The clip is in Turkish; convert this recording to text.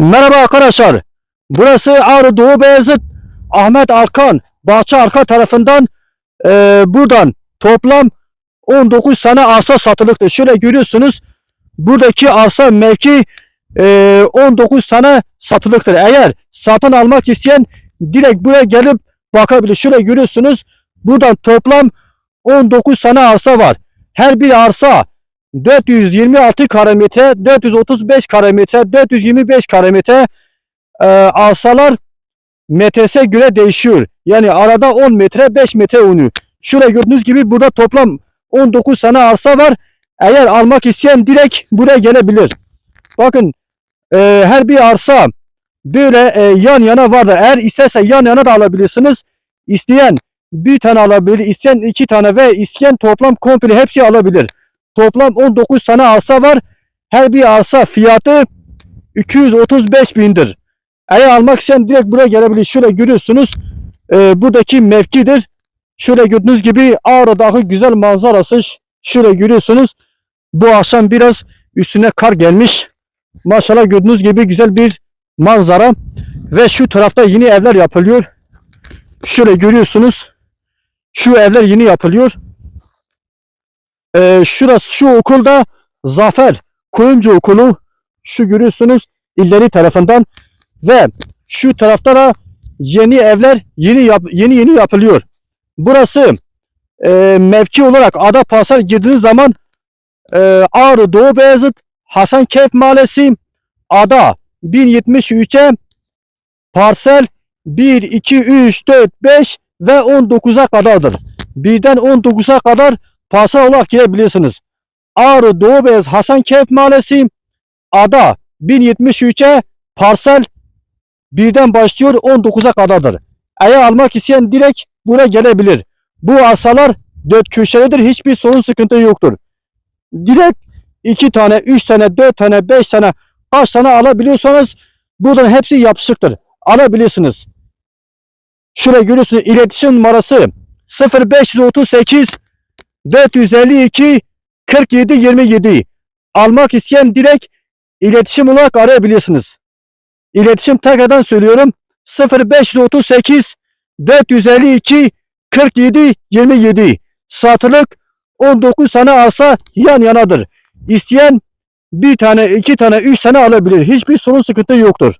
Merhaba arkadaşlar. Burası Ağrı Doğu Beyazıt Ahmet Arkan Bahçe Arka tarafından eee, buradan toplam 19 tane arsa satılıktır. Şöyle görüyorsunuz. Buradaki arsa mevki eee, 19 tane satılıktır. Eğer satın almak isteyen direkt buraya gelip bakabilir. Şöyle görüyorsunuz. Buradan toplam 19 tane arsa var. Her bir arsa 426 kare metre, 435 kare metre, 425 kare metre e, arsalar metresine göre değişiyor. Yani arada 10 metre 5 metre oynuyor. Şurada gördüğünüz gibi burada toplam 19 tane arsa var. Eğer almak isteyen direkt buraya gelebilir. Bakın e, her bir arsa böyle e, yan yana vardır. Eğer isterse yan yana da alabilirsiniz. İsteyen bir tane alabilir, isteyen iki tane ve isteyen toplam komple hepsi alabilir. Toplam 19 tane arsa var. Her bir arsa fiyatı 235 bindir. Eğer almak isteyen direkt buraya gelebilir. Şöyle görüyorsunuz. e, buradaki mevkidir. Şöyle gördüğünüz gibi Ağrı Dağı güzel manzarası. Şöyle görüyorsunuz. Bu akşam biraz üstüne kar gelmiş. Maşallah gördüğünüz gibi güzel bir manzara. Ve şu tarafta yeni evler yapılıyor. Şöyle görüyorsunuz. Şu evler yeni yapılıyor. Ee, şurası şu okulda Zafer Kuyumcu Okulu şu görüyorsunuz illeri tarafından ve şu tarafta da yeni evler yeni yap, yeni yeni yapılıyor. Burası e, mevki olarak Ada Pasar girdiğiniz zaman e, Ağrı Doğu Beyazıt Hasankeyf Mahallesi Ada 1073'e parsel 1, 2, 3, 4, 5 ve 19'a kadardır. Birden 19'a kadar parsel olarak girebilirsiniz. Ağrı Doğu Beyaz Hasankeyf Mahallesi Ada 1073'e parsel birden başlıyor 19'a kadardır. Eğer almak isteyen direkt buraya gelebilir. Bu arsalar dört köşelidir. Hiçbir sorun sıkıntı yoktur. Direkt iki tane, üç tane, dört tane, beş tane kaç tane alabiliyorsanız buradan hepsi yapışıktır. Alabilirsiniz. Şuraya görüyorsunuz iletişim numarası 0538 452 47 27 almak isteyen direkt iletişim olarak arayabilirsiniz. İletişim tekrardan söylüyorum 0538 452 47 27 satılık 19 tane arsa yan yanadır. İsteyen bir tane, iki tane, üç tane alabilir. Hiçbir sorun sıkıntı yoktur.